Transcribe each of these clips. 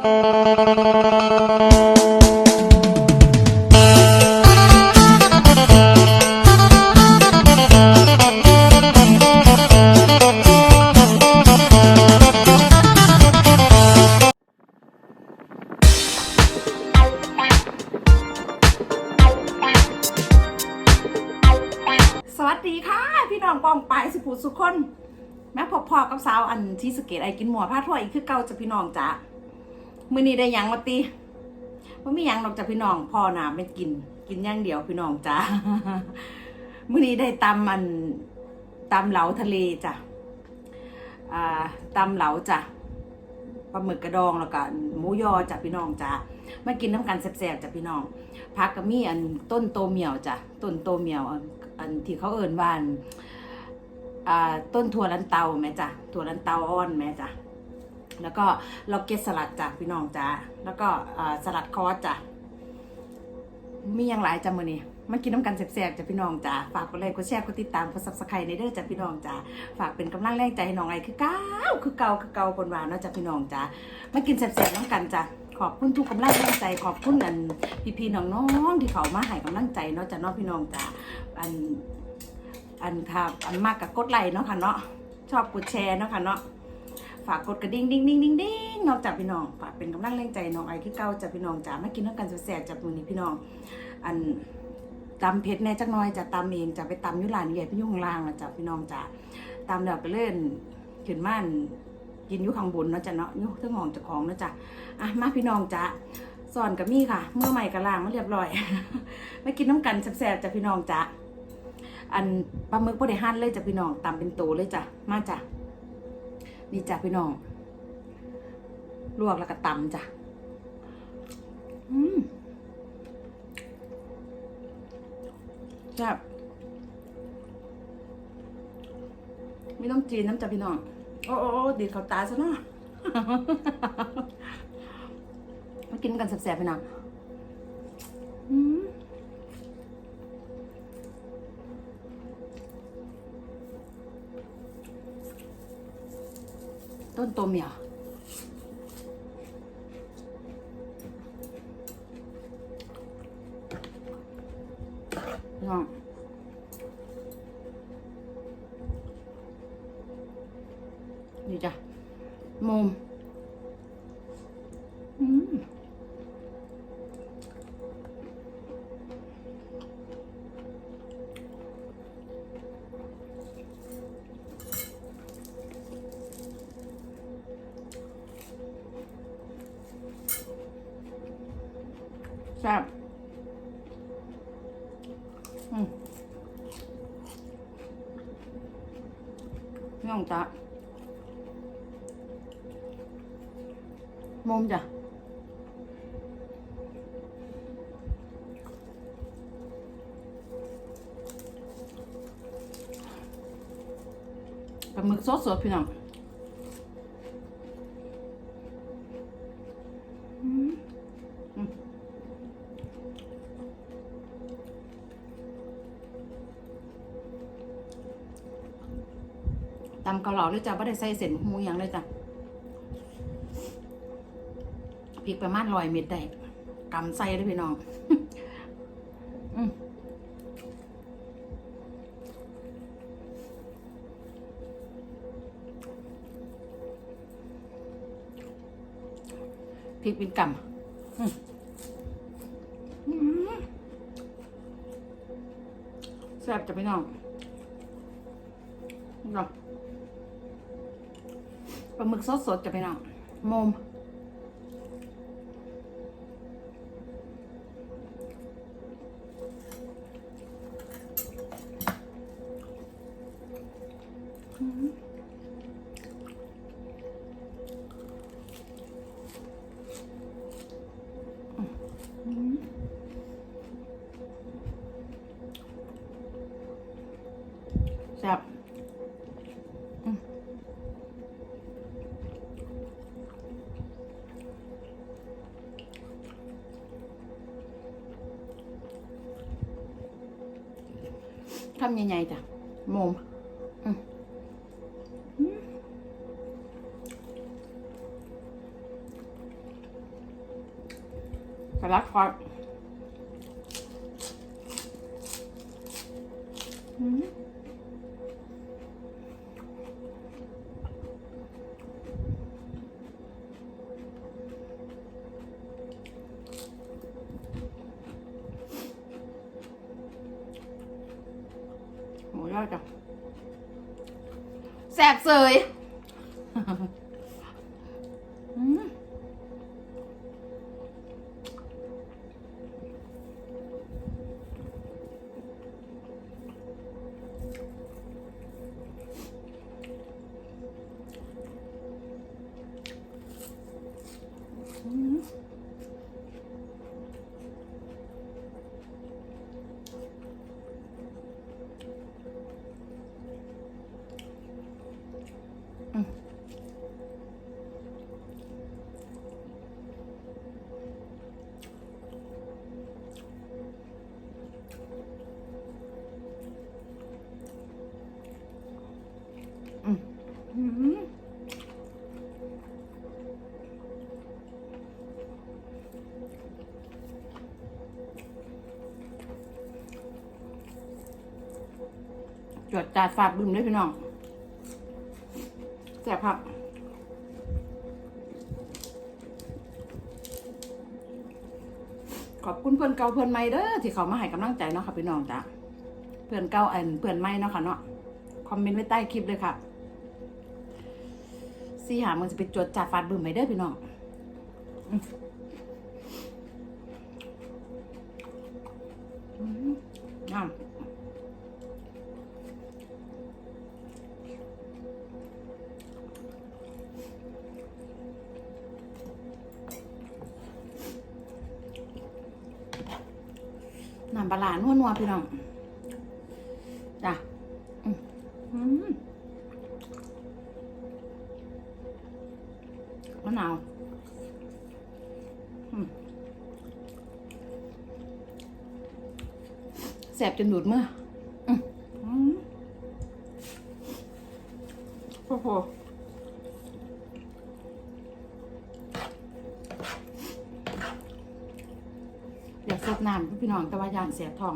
สวัสดีค่ะ พี่น้องปองปายสุภูสุคน แม่พอพอกับสาวอันที่สเกตไอกินหมัวผ้าทั่วอีกคือเก่าจะพี่น้องจ้ะ มือนี้ได้หยังมาตีว่ามีหยังนอกจากพี่น้องพ่อหนาไม่กิน กินอย่างเดียวพี่น้องจ้ะมือนี้ได้ตำมันตำเหลาทะเลจ้ะอ่าตำเหลาจ้ะปลาหมึกกระดองแล้วก็หมูยอจ้ะพี่น้องจ้ะมากินน้ำกันแซ่บๆจ้ะพี่น้องพักก็มีอันต้นโตเมียวจ้ะต้นโตเมียวอันอันที่เขาเอิ้นว่าอันอ่าต้นถั่วลันเตาแม่จ้ะถั่วลันเตาอ่อนแม่จ้ะ แล้วก็ล็อกเก็ตสลัดจ้ะพี่น้องจ้ะแล้วก็สลัดคอสจ้ะมีอย่างหลายจ้ะมื้อนี้มากินน้ำกันแซ่บๆจ้ะพี่น้องจ้ะฝากกดไลค์กดแชร์กดติดตามกด Subscribe ในเด้อจ้ะพี่น้องจ้ะฝากเป็นกำลังแรงใจให้น้องไอคือเก่าคือเก่าคือเก่าคนว่าเนาะจ้ะพี่น้องจ้ะมากินแซ่บๆน้ำกันจ้ะขอบคุณทุกกำลังแรงใจขอบคุณอันพี่ๆน้องๆที่เขามาให้กำลังใจเนาะจ้ะเนาะพี่น้องจ้ะอันอันค่ะอันมากกับกดไลค์เนาะค่ะเนาะชอบกดแชร์เนาะค่ะเนาะ ฝากกดกระดิ่งดิ้งดิ้งดิ้งดิ้งนอกจากพี่น้องฝากเป็นกำลังแรงใจน้องไอ้คือเก่าจากพี่น้องจ๋าไมากินน้ำกันแซ่บจากมือนี้พี่น้อง อันตำเผ็ดแน่จักน้อยจะตำเองจะไปตำยุหลานใหญ่พี่ยุ่ข้างล่างนะจ้ะพี่น้องจ๋าตำแล้วก็เล่นขึ้นม่านกินยุข้างบนเนาะจ้ะเนาะยุเท่งห้องจ้าของเนาะจ้ะอะมาพี่น้องจ๋าสอนกับมี่ค่ะ เมื่อใหม่กับล่างมาเรียบร้อยไมากินน้ำกันแซ่บๆจากพี่น้องจ๋าอันปลาหมึกบ่ได้หั่นเลยจ้ะพี่น้องตำเป็นโตเลยจ้ะมาจ้ะ นี่จ้ะพี่น้อง ลวกแล้วก็ตำจ้ะ อืมแซ่บไม่ต้องจีนน้ำจ้ะพี่น้องโอ้โอ้โอ้ดีดเขาตาซะเนาะมากินกันแซ่บๆพี่น้อง ต้นตัวเมีย แซ่บอืมน้องจ้ะมุมจ้ะปลาหมึกสดสดๆพี่น้อง ตำเกาเหลาเลยจ้ะไม่ได้ใส่เส้นหมูหยังเลยจ้ะพริกประมาณร้อยเม็ดได้กำใส่เลยพี่น้องอืมพริกเป็นกำแซ่บจะพี่น้องนี่ก่อน ปลาหมึกสดๆจะไปน้องมม ทำใหญ่ๆจ้ะมุม แสบเสย จวดจาดฝาดบึมเลยพี่น้องแซ่บครับขอบคุณเพื่อนเก่าเพื่อนใหม่เด้อที่เขามาให้กำลังใจเนาะค่ะพี่น้องจ้ะเพื่อนเก่าอันเพื่อนใหม่เนาะค่ะเนาะคอมเมนต์ไว้ใต้คลิปเลยค่ะสี่หามันจะไปจดจัดฟาดบึมไปเด้อพี่น้อง ปลาร้านัวๆพี่น้องจ้ะมะนาวแสบจนดูดเมื่อ น้ำพี่น้องแต่ว่ายานเสียบท้อง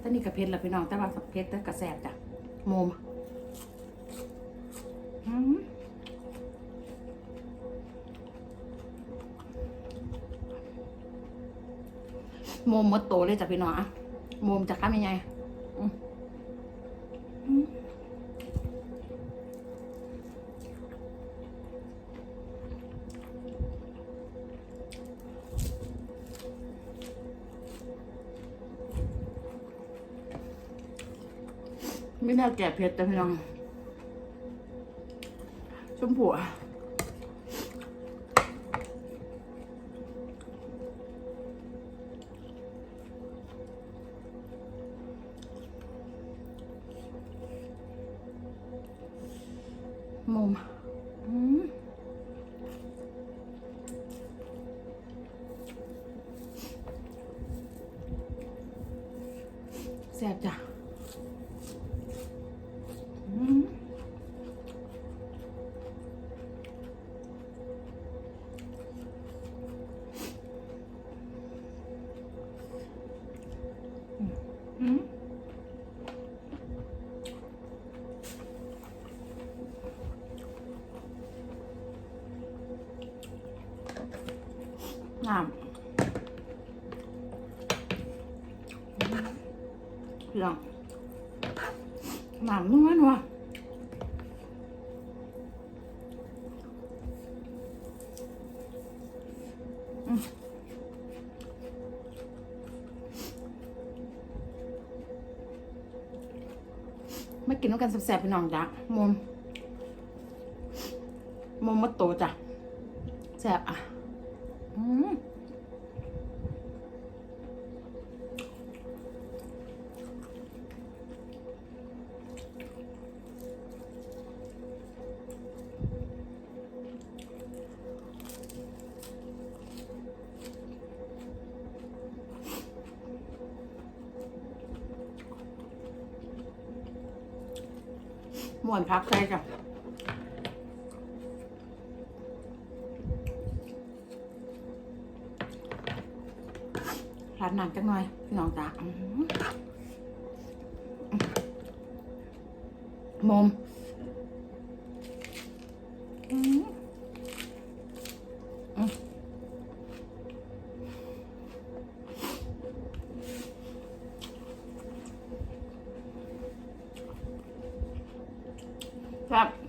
ตอนนี้กับเพชรละพี่น้องแต่ว่าเพชรแต่กระแสบจ้ะโมมมโมมมดโตเลยจ้ะพี่น้องอะโมมจะข้ามยังไง ไม่น่าแก่เพชรแต่พี่น้องชมผัวมุม น้ำเรื่องน้ำนัวนัวอืมไม่กินต้องกันแสบๆพี่น้องจ้ะมุมมุมมัดโตจ้ะแสบอะ อืมม่วนพักใส่จ้ะานน้ำจังหน่อยพี่น้องจ๋าอื้อหือมมอื้อหืออื้อครับ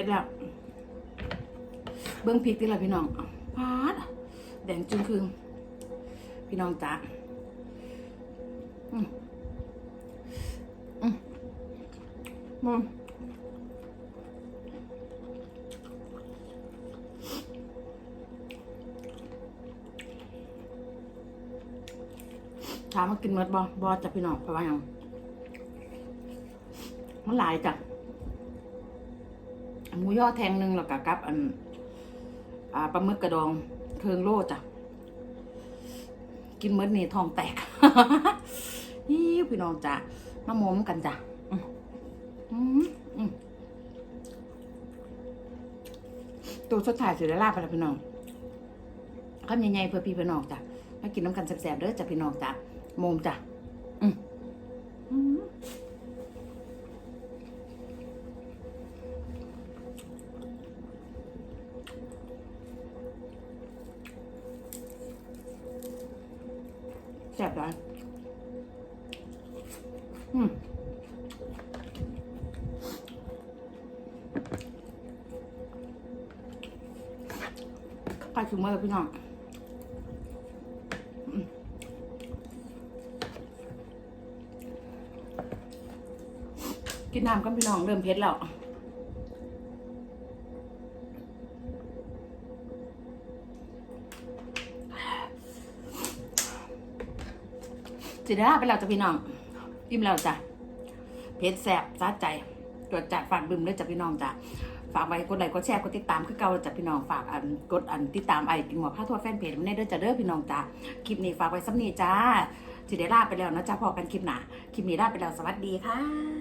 ผ็ดแล้ว เบิ้องพริกดิละพี่น้องพาดแดงจึงคืงพี่น้องจ๋าอืมอืมมุมถามมากินเมดบอบอจะพี่น้องเพราะว่ายังมันหลายจ้ะ หมูย่อแทงหนึ่งแล้วก็กับ อันปลาหมึกกระดองเคืองโลจ้ะ กินเมื่อนี่ทองแตกยี่พี่น้องจ้ะมาโมมกันจ้ะตัวสุดท้ายสุดลาบไปแล้วพี่น้องข้าวใหญ่ๆเพื่อพี่พื่น้องจ้ะมากินน้ำกันแซ่บๆเด้อจ้ะพี่น้องจ้ะโมมจ้ะอืม อืมแซ่บร้อนอืมใกล้ถึงเมื่อแล้วพี่น้องกินน้ำกันพี่น้องเริ่มเผ็ดแล้ว สิได้าไปแล้วจ้ะพี่น้องอิ่มแล้วจ้ะเพจแสบซาใจตรวจจัดฝากบึมเลยจ้ะพี่น้องจ้ะฝากไว้กดไลค์กดแชร์กดติดตามคือเก่าจ้ะพี่น้องฝากอันกดอันติดตามไอ้กินหัวผ้าทั่วแฟนเพจมันได้เด้อจ้ะเด้อพี่น้องจ้ะคลิปนี้ฝากไว้สักนี้จ้าสิได้ลาไปแล้วนะจ้ะพอกันคลิปหนาคลิปนี้ลาไปแล้วสวัสดีค่ะ